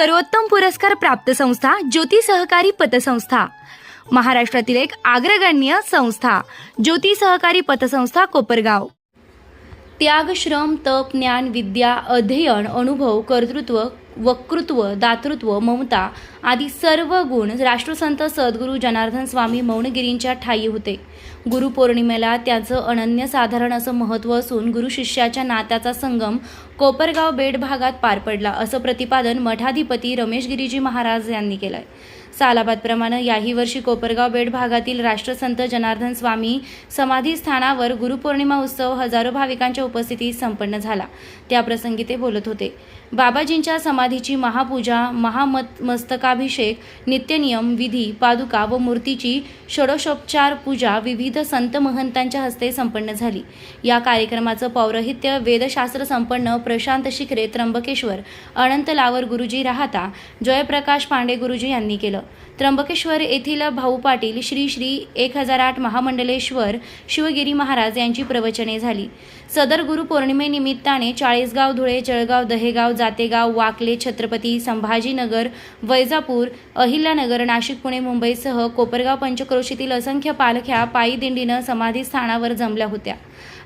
सर्वोत्तम पुरस्कार प्राप्त संस्था ज्योती सहकारी पतसंस्था. महाराष्ट्रातील एक अग्रगण्य संस्था ज्योती सहकारी पतसंस्था कोपरगाव. त्याग श्रम तप ज्ञान विद्या अध्ययन अनुभव कर्तृत्व वक्तृत्व दातृत्व ममता आदी सर्व गुण राष्ट्रसंत सद्गुरू जनार्दन स्वामी मौनगिरींच्या ठायी होते. गुरुपौर्णिमेला त्याचं अनन्यसाधारण असं महत्त्व असून गुरु शिष्याच्या नात्याचा संगम कोपरगाव बेड भागात पार पडला असं प्रतिपादन मठाधिपती रमेश गिरीजी महाराज यांनी केलंय. सालाबादप्रमाणे याही वर्षी कोपरगाव बेड भागातील राष्ट्रसंत जनार्दन स्वामी समाधी स्थानावर गुरुपौर्णिमा उत्सव हजारो भाविकांच्या उपस्थितीत संपन्न झाला. त्याप्रसंगी ते बोलत होते. बाबाजींच्या समाधीची महापूजा महामत मस्तकाभिषेक नित्यनियम विधी पादुका व मूर्तीची षडोषोपचार पूजा विविध संत महंतांच्या हस्ते संपन्न झाली. या कार्यक्रमाचं पौरोहित्य वेदशास्त्र संपन्न प्रशांत शिखरे त्र्यंबकेश्वर अनंत लावर गुरुजी राहता जयप्रकाश पांडे गुरुजी यांनी केलं. त्र्यंबकेश्वर येथील भाऊ पाटील श्री श्री एक हजार आठ महामंडलेश्वर शिवगिरी महाराज यांची प्रवचने झाली. सदर गुरुपौर्णिमेनिमित्ताने चाळीसगाव धुळे जळगाव दहेगाव जातेगाव वाकले छत्रपती संभाजीनगर वैजापूर अहिल्यानगर नाशिक पुणे मुंबईसह कोपरगाव पंचक्रोशीतील असंख्य पालख्या पायी दिंडीनं समाधी स्थानावर जमल्या होत्या.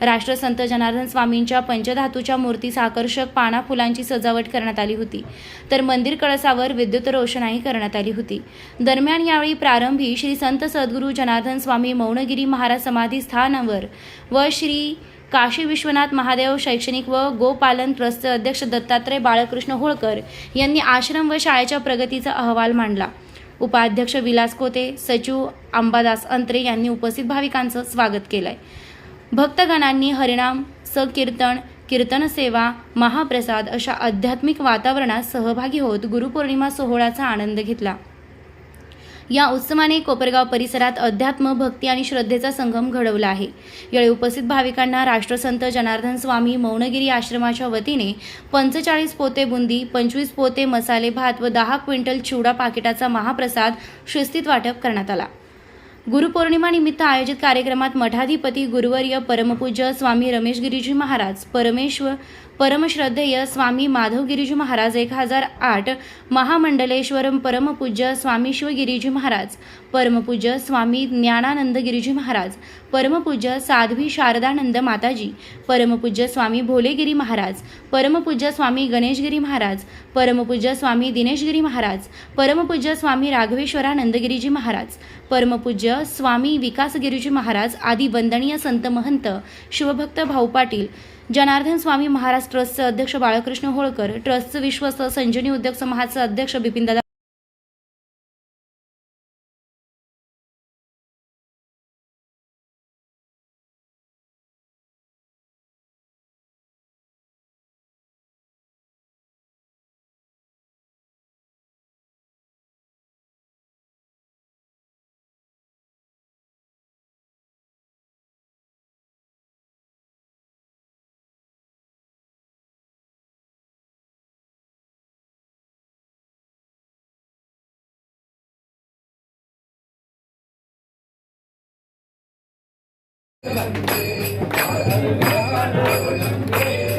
राष्ट्रसंत जनार्दन स्वामींच्या पंचधातूच्या मूर्तीस आकर्षक पाना फुलांची सजावट करण्यात आली होती. तर मंदिर कळसावर विद्युत रोषणाई करण्यात आली होती. दरम्यान यावेळी प्रारंभी श्री संत सद्गुरू जनार्दन स्वामी मौनगिरी महाराज समाधी स्थानावर व श्री काशी विश्वनाथ महादेव शैक्षणिक व गोपालन ट्रस्टचे अध्यक्ष दत्तात्रय बाळकृष्ण होळकर यांनी आश्रम व शाळेच्या प्रगतीचा अहवाल मांडला. उपाध्यक्ष विलास कोते सचिव अंबादास अंत्रे यांनी उपस्थित भाविकांचं स्वागत केलंय. भक्तगणांनी हरिणाम सकीर्तन कीर्तन सेवा महाप्रसाद अशा आध्यात्मिक वातावरणात सहभागी होत गुरुपौर्णिमा सोहळ्याचा आनंद घेतला. या उत्सवाने कोपरगाव परिसरात अध्यात्म भक्ती आणि श्रद्धेचा संगम घडवला आहे. यावेळी उपस्थित भाविकांना राष्ट्रसंत जनार्दन स्वामी मौनगिरी आश्रमाच्या वतीने पंचेचाळीस पोते बुंदी पंचवीस पोते मसाले भात व दहा क्विंटल चिवडा पाकिटाचा महाप्रसाद शिस्तीत वाटप करण्यात आला. गुरुपौर्णिमा निमित्त आयोजित कार्यक्रमात मठाधिपती गुरुवर्य परमपूज्य स्वामी रमेश गिरीजी महाराज परमेश्वर परमश्रद्धेय स्वामी माधवगिरीजी महाराज एक हजार आठ महामंडलेश्वर परमपूज्य स्वामी शिवगिरीजी महाराज परमपूज्य स्वामी ज्ञानानंद गिरीजी महाराज परमपूज्य साध्वी शारदानंद माताजी परमपूज्य स्वामी भोलेगिरी महाराज परमपूज्य स्वामी गणेशगिरी महाराज परमपूज्य स्वामी दिनेशगिरी महाराज परमपूज्य स्वामी राघवेश्वरानंदगिरीजी महाराज परमपूज्य स्वामी विकासगिरीजी महाराज आदी वंदनीय संत महंत शिवभक्त भाऊ पाटील जनार्दन स्वामी महाराज ट्रस्टचे अध्यक्ष बाळकृष्ण होळकर ट्रस्टचे विश्वस्त संजीवनी उद्योग समाजचे अध्यक्ष बिपिनदादा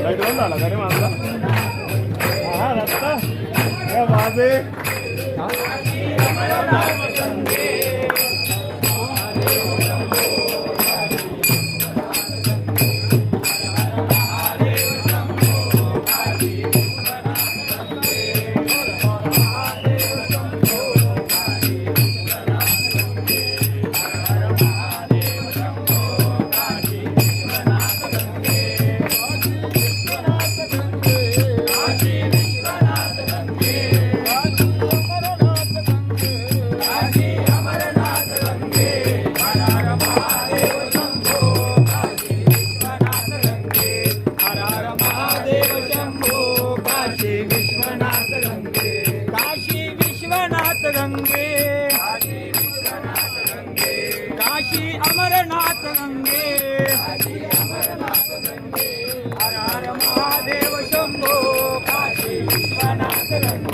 లైట్ ఉందా గడి మాదా రక్త ఏ బాజీ गंगे काशी विश्वनाथ गंगे। काशी अमरनाथ गंगे। हर हर महादेव शंभो। काशी विश्वनाथ गंगे।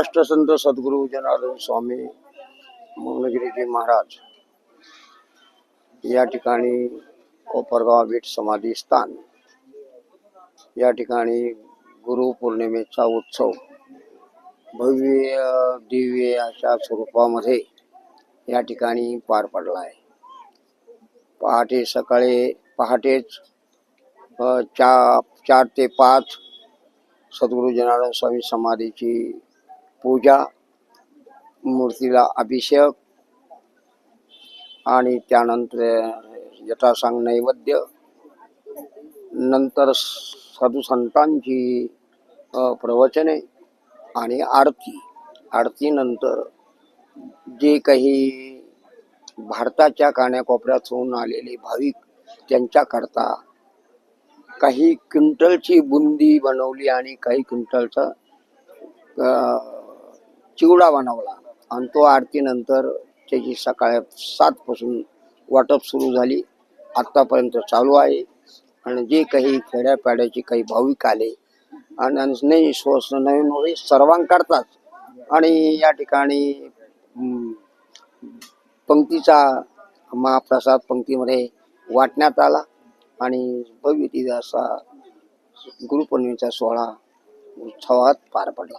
राष्ट्रसंत सद्गुरू जनार्दन स्वामी मंगलगिरीजी महाराज या ठिकाणी कोपरगाव बीट समाधी स्थान या ठिकाणी गुरुपौर्णिमेचा उत्सव भव्य दिव्य अशा स्वरूपामध्ये या ठिकाणी पार पडला आहे. पहाटे सकाळी पहाटेच चा चार ते पाच सद्गुरू जनार्दन स्वामी समाधीची पूजा मूर्तीला अभिषेक आणि त्यानंतर यथासांग नैवेद्य. नंतर साधुसंतांची प्रवचने आणि आरती. आरतीनंतर जे काही भारताच्या कानाकोपऱ्यातून आलेले भाविक त्यांच्याकरता काही क्विंटलची बुंदी बनवली आणि काही क्विंटलचं चिवडा बनवला. आणि तो आरतीनंतर त्याची सकाळ सातपासून वाटप सुरू झाली. आत्तापर्यंत चालू आहे. आणि जे काही खेड्यापाड्याचे काही भाविक आले आणि नाही स्वस्त नवीन वगैरे सर्वांकरताच आणि या ठिकाणी पंक्तीचा महाप्रसाद पंक्तीमध्ये वाटण्यात आला. आणि भव्य दिव्य असा गुरुपौर्णिमेचा सोहळा उत्सवात पार पडला.